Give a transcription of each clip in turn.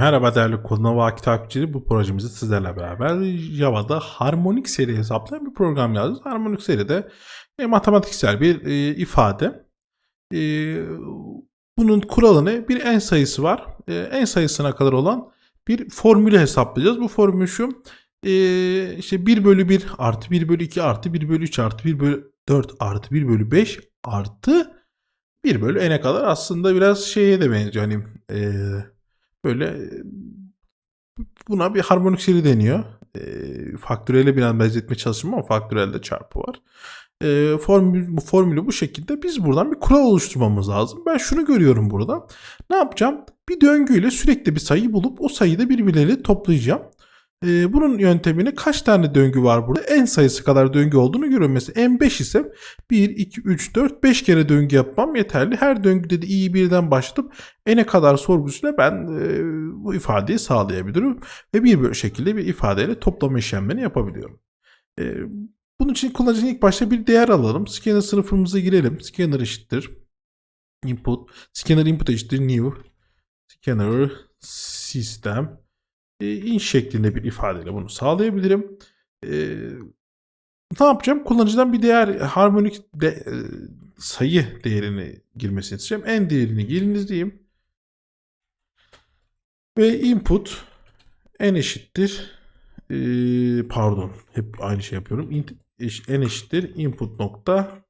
Merhaba değerli Kodnova takipçileri. Bu projemizi sizlerle beraber Java'da harmonik seri hesaplayan bir program yazdık. Harmonik seride e, matematiksel bir e, ifade. E, bunun kuralını bir en sayısı var. E, en sayısına kadar olan bir formülü hesaplayacağız. Bu formül şu. E, işte 1 bölü 1 artı 1 bölü 2 artı 1 bölü 3 artı 1 bölü 4 artı 1 bölü 5 artı 1 bölü n'e kadar aslında biraz şeye de benziyor. Hani e, böyle e, buna bir harmonik seri deniyor. E, faktöriyele biraz benzetme çalışma ama faktöriyelde çarpı var. E, formül, bu formülü bu şekilde biz buradan bir kural oluşturmamız lazım. Ben şunu görüyorum burada. Ne yapacağım? Bir döngüyle sürekli bir sayı bulup o sayıyı da birbirleriyle toplayacağım. E, bunun yöntemine kaç tane döngü var burada? En sayısı kadar döngü olduğunu görüyorum. Mesela M5 ise 1, 2, 3, 4, 5 kere döngü yapmam yeterli. Her döngüde de i'yi birden başlatıp n'e kadar sorgusuyla ben e, bu ifadeyi sağlayabilirim. Ve bir şekilde bir ifadeyle toplama işlemlerini yapabiliyorum. E, bunun için kullanıcının ilk başta bir değer alalım. Scanner sınıfımıza girelim. Scanner eşittir. Input. Scanner input eşittir new. Scanner system e, in şeklinde bir ifadeyle bunu sağlayabilirim. E, ne yapacağım? Kullanıcıdan bir değer harmonik de, e, sayı değerini girmesini isteyeceğim. En değerini giriniz diyeyim. Ve input n eşittir e, pardon hep aynı şey yapıyorum. Int, eş, n eşittir input nokta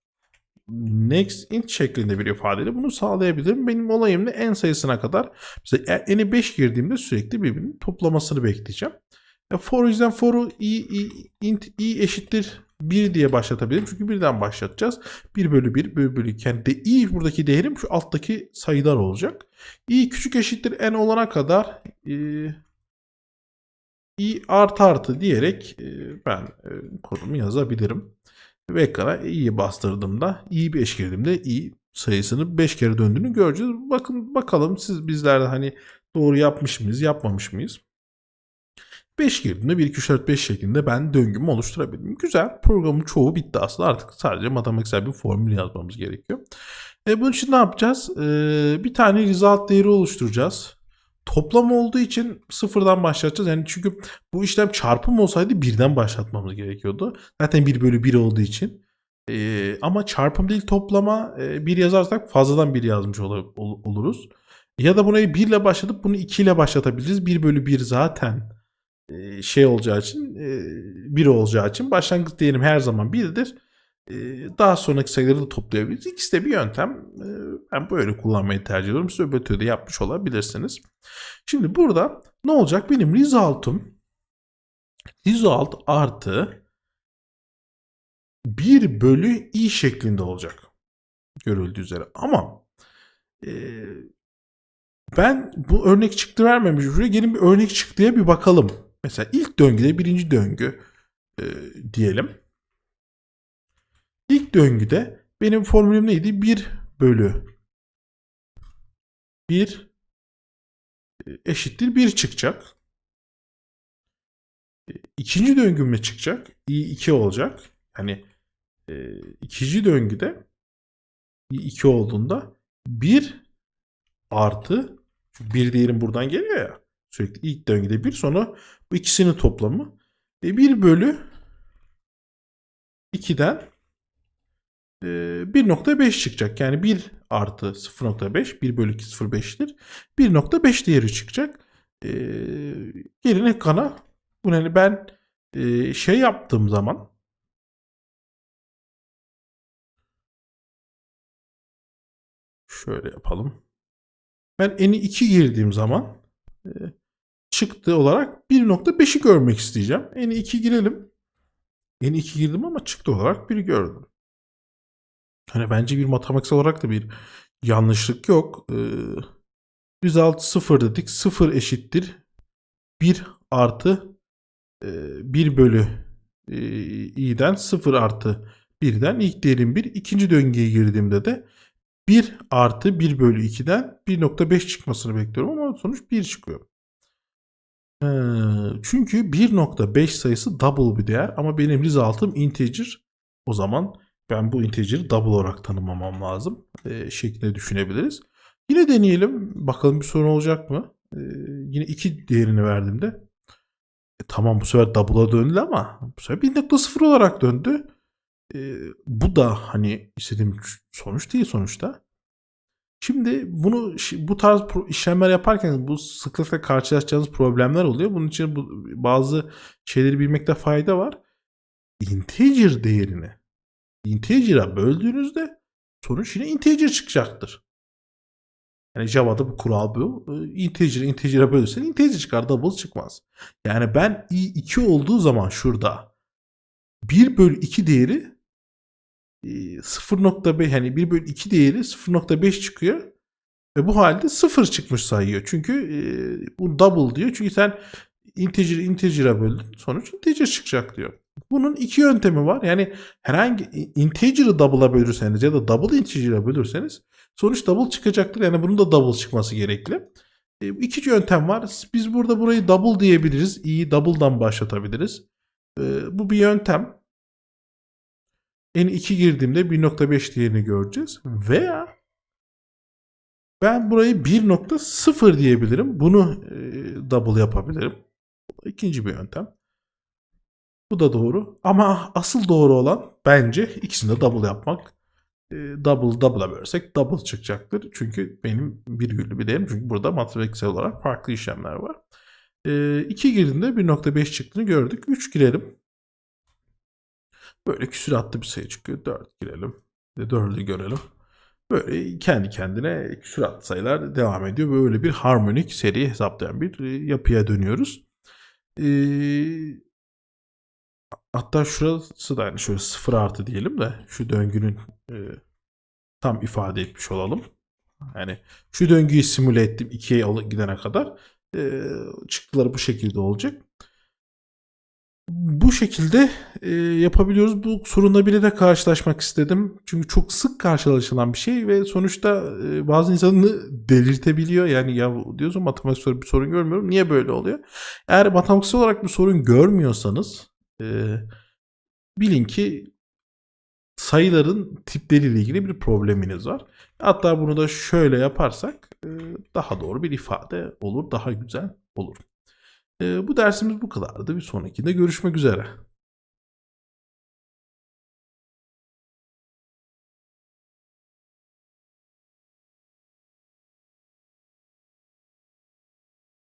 next int şeklinde bir ifadeyle bunu sağlayabilirim. Benim olayım ne? En sayısına kadar. Mesela n'i 5 girdiğimde sürekli birbirinin toplamasını bekleyeceğim. E, for yüzden for'u i, i, int i eşittir 1 diye başlatabilirim. Çünkü birden başlatacağız. 1 bölü 1 bölü bölü iken de i buradaki değerim şu alttaki sayılar olacak. i küçük eşittir n olana kadar e, i artı artı diyerek e, ben e, kodumu yazabilirim. Ve ekrana i'yi bastırdığımda i 5 girdiğimde i sayısını 5 kere döndüğünü göreceğiz. Bakın bakalım siz bizlerde hani doğru yapmış mıyız yapmamış mıyız? 5 girdiğimde 1, 2, 3, 4, 5 şeklinde ben döngümü oluşturabildim. Güzel. Programın çoğu bitti aslında. Artık sadece matematiksel bir formül yazmamız gerekiyor. E, bunun için ne yapacağız? E, bir tane result değeri oluşturacağız. Toplam olduğu için sıfırdan başlatacağız. Yani çünkü bu işlem çarpım olsaydı birden başlatmamız gerekiyordu. Zaten 1 bölü 1 olduğu için. E, ama çarpım değil toplama e, 1 yazarsak fazladan 1 yazmış ol, ol, oluruz. Ya da burayı 1 ile başlatıp bunu 2 ile başlatabiliriz. 1 bölü 1 zaten e, şey olacağı için 1 olacağı için başlangıç değerim her zaman 1'dir. Daha sonraki sayıları da toplayabiliriz. İkisi de bir yöntem. Ben böyle kullanmayı tercih ediyorum. Siz öbür türlü yapmış olabilirsiniz. Şimdi burada ne olacak? Benim result'um result artı 1 bölü i şeklinde olacak. Görüldüğü üzere. Ama e, ben bu örnek çıktı vermemiş. Buraya gelin bir örnek çıktıya bir bakalım. Mesela ilk döngüde birinci döngü e, diyelim. İlk döngüde benim formülüm neydi? 1 bölü 1 eşittir 1 çıkacak. İkinci döngüm ne çıkacak? i 2 olacak. Yani e, ikinci döngüde i 2 olduğunda 1 artı çünkü 1 değerim buradan geliyor ya. Sürekli ilk döngüde 1 sonra bu ikisinin toplamı. E, 1 bölü 2'den 1.5 çıkacak. Yani 1 artı 0.5 1 bölü 2 0.5'tir. 1.5 değeri çıkacak. Ee, gelin ekrana bu yani ben e, şey yaptığım zaman şöyle yapalım. Ben n'i 2 girdiğim zaman e, çıktı olarak 1.5'i görmek isteyeceğim. n'i 2 girelim. n'i 2 girdim ama çıktı olarak 1'i gördüm. Hani bence bir matematiksel olarak da bir yanlışlık yok. Ee, 106 0 dedik. 0 eşittir. 1 artı e, 1 bölü e, i'den 0 artı 1'den ilk değerim 1. İkinci döngüye girdiğimde de 1 artı 1 bölü 2'den 1.5 çıkmasını bekliyorum ama sonuç 1 çıkıyor. Ee, çünkü 1.5 sayısı double bir değer ama benim result'ım integer. O zaman ben bu integer'i double olarak tanımlamam lazım e, şeklinde düşünebiliriz. Yine deneyelim. Bakalım bir sorun olacak mı? e, yine 2 değerini verdiğimde e, tamam bu sefer double'a döndü ama bu sefer 1.0 olarak döndü. E, bu da hani istediğim sonuç değil sonuçta. Şimdi bunu bu tarz işlemler yaparken bu sıklıkla karşılaşacağınız problemler oluyor. Bunun için bu, bazı şeyleri bilmekte fayda var. Integer değerini integer'a böldüğünüzde sonuç yine integer çıkacaktır. Yani Java'da bu kural bu. Ee, Integer integer'a bölürsen integer çıkar, double çıkmaz. Yani ben i 2 olduğu zaman şurada 1 bölü 2 değeri e, 0.5 hani 1 bölü 2 değeri 0.5 çıkıyor. Ve bu halde 0 çıkmış sayıyor. Çünkü e, bu double diyor. Çünkü sen integer integer'a böldün. Sonuç integer çıkacak diyor. Bunun iki yöntemi var. Yani herhangi integer'ı double'a bölürseniz ya da double integer'a bölürseniz sonuç double çıkacaktır. Yani bunun da double çıkması gerekli. E, yöntem var. Biz burada burayı double diyebiliriz. i'yi double'dan başlatabiliriz. E, bu bir yöntem. En 2 girdiğimde 1.5 değerini göreceğiz. Veya ben burayı 1.0 diyebilirim. Bunu e, double yapabilirim. İkinci bir yöntem. Bu da doğru. Ama asıl doğru olan bence ikisini de double yapmak. E, double double'a bölersek double çıkacaktır. Çünkü benim virgüllü bir değerim. Çünkü burada matematiksel olarak farklı işlemler var. E, 2 girdiğinde 1.5 çıktığını gördük. 3 girelim. Böyle küsuratlı bir sayı çıkıyor. 4 girelim. Bir de 4'ü görelim. Böyle kendi kendine küsuratlı sayılar devam ediyor. Böyle bir harmonik seri hesaplayan bir e, yapıya dönüyoruz. Ee, hatta şurası da yani şöyle 0 artı diyelim de şu döngünün e, tam ifade etmiş olalım. Yani şu döngüyü simüle ettim 2'ye gidene kadar. E, çıktıları bu şekilde olacak. Bu şekilde e, yapabiliyoruz. Bu sorunla bile de karşılaşmak istedim. Çünkü çok sık karşılaşılan bir şey ve sonuçta e, bazı insanı delirtebiliyor. Yani ya diyorsun matematiksel bir sorun görmüyorum. Niye böyle oluyor? Eğer matematiksel olarak bir sorun görmüyorsanız e, bilin ki sayıların tipleriyle ilgili bir probleminiz var. Hatta bunu da şöyle yaparsak e, daha doğru bir ifade olur, daha güzel olur. Ee, bu dersimiz bu kadardı. Bir sonrakinde görüşmek üzere.